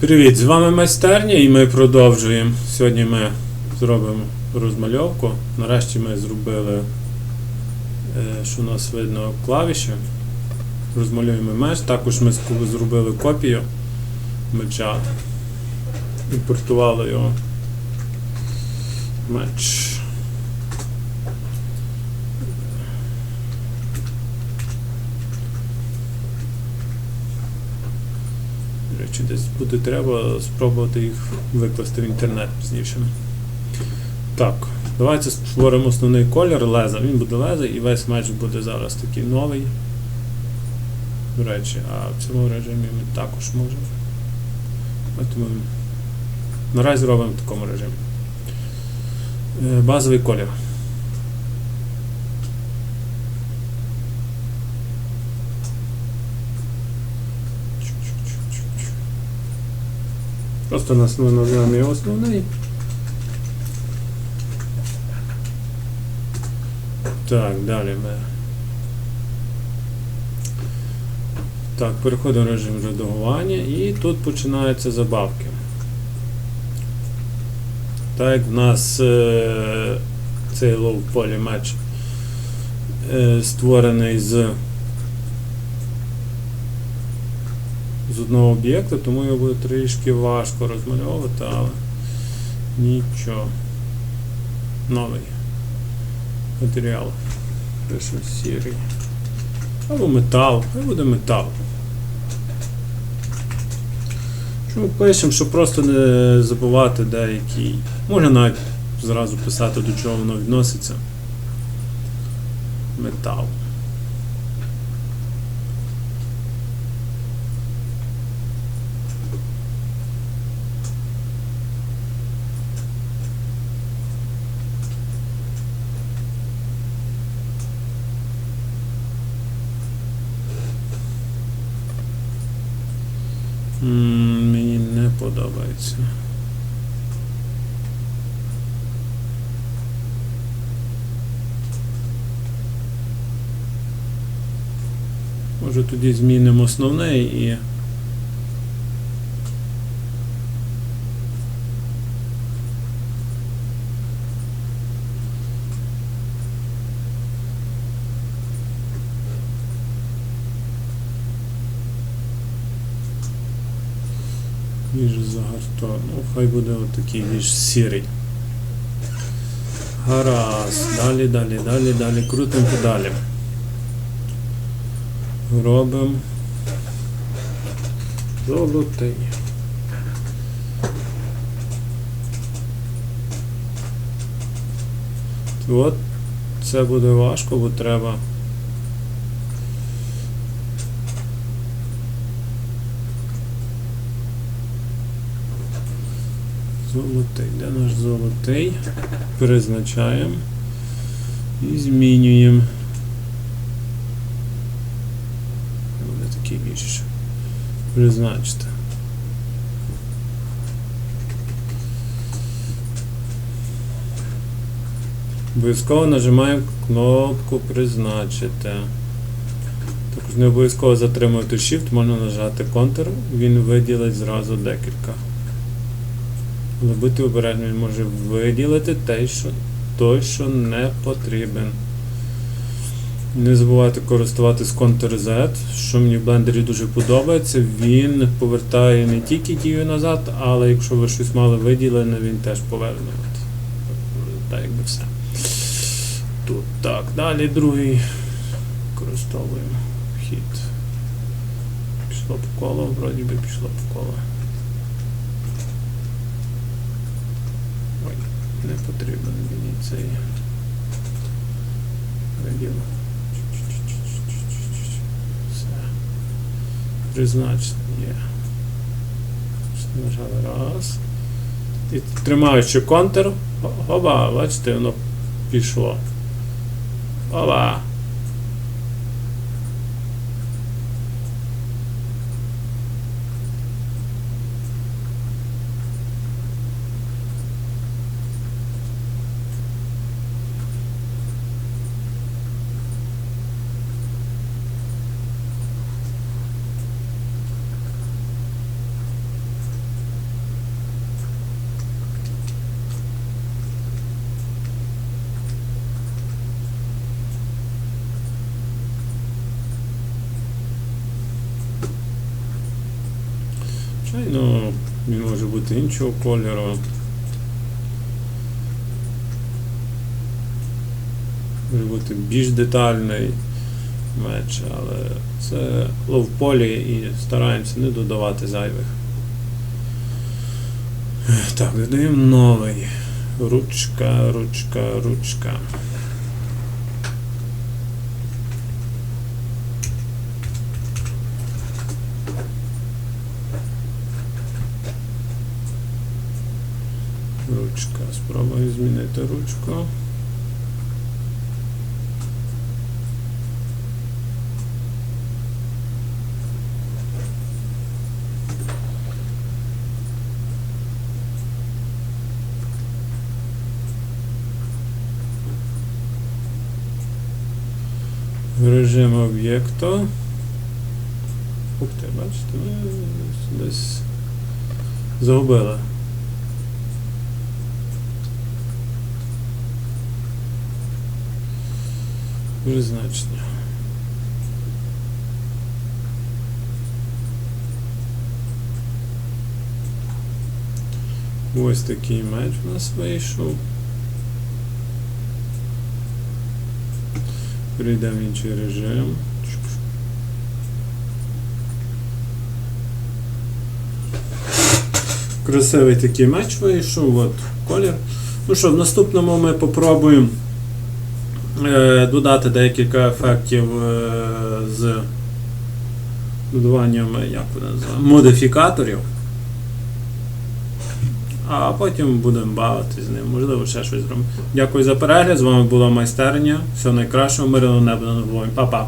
Привіт, з вами майстерня і ми продовжуємо. Сьогодні ми зробимо розмальовку. Нарешті ми зробили, е, що у нас видно клавіші. Розмалюємо меч. Також ми зробили копію меча. Імпортували його. Меч. До речі, десь буде треба спробувати їх викласти в інтернет пізніше. Так, давайте створимо основний колір леза. Він буде леза і весь меч буде зараз такий новий. До речі, а в цьому режимі ми також можемо. Ми наразі робимо в такому режимі. Е, Базовий колір. Просто нас ми називаємо його основний. Так, далі ми. Так, переходимо в режим редагування і тут починаються забавки. Так в нас е, цей лов полі меч е, створений з з одного об'єкта, тому його буде трішки важко розмальовувати, але нічого. Новий матеріал. Пишемо сірий. Або метал. Хай буде метал. Чому пишемо, щоб просто не забувати деякі. Можна навіть зразу писати, до чого воно відноситься. Метал. Мені не подобається. Може тоді змінимо основне і. Ніж загартон. Ну, хай буде отакий ніж сірий. Гаразд. Далі, далі, далі, далі. Крутимо педалі. Робимо. Золотий. От це буде важко, бо треба. Золотий. Де наш золотий? Призначаємо і змінюємо. Буде такий більше. Призначити. Обов'язково нажимаємо кнопку призначити. Також не обов'язково затримувати Shift, можна нажати Ctrl, він виділить зразу декілька. Але будьте обережні, він може виділити той, що, той, що не потрібен. Не забувайте користуватись Ctrl-Z, що мені в блендері дуже подобається. Він повертає не тільки дію назад, але якщо ви щось мали виділене, він теж поверне. Так якби все. Тут так. Далі другий використовуємо хід. Пішло по колу, вроді би пішло по колу. Ой, не потрібен мені цей виділ. Все. Призначення. Нажали раз. І тримаючи контр, оба, бачите, воно пішло. Оба. Звичайно, він може бути іншого кольору. Може бути більш детальний меч, але це ловполі і стараємося не додавати зайвих. Так, додаємо новий. Ручка, ручка, ручка. Ручка. Спробую змінити ручку. Режим об'єкту. Ух ти, бачите, ми десь загубили. Призначення. Ось такий меч у нас вийшов. Перейдемо в інший режим. Красивий такий меч вийшов, от колір. Ну що, в наступному ми попробуємо додати декілька ефектів е, з додаванням, як вони називають, модифікаторів. А потім будемо бавитися з ним, можливо, ще щось зробимо. Дякую за перегляд. З вами була майстерня. Всього найкращого, мирного неба над головою. Па-па.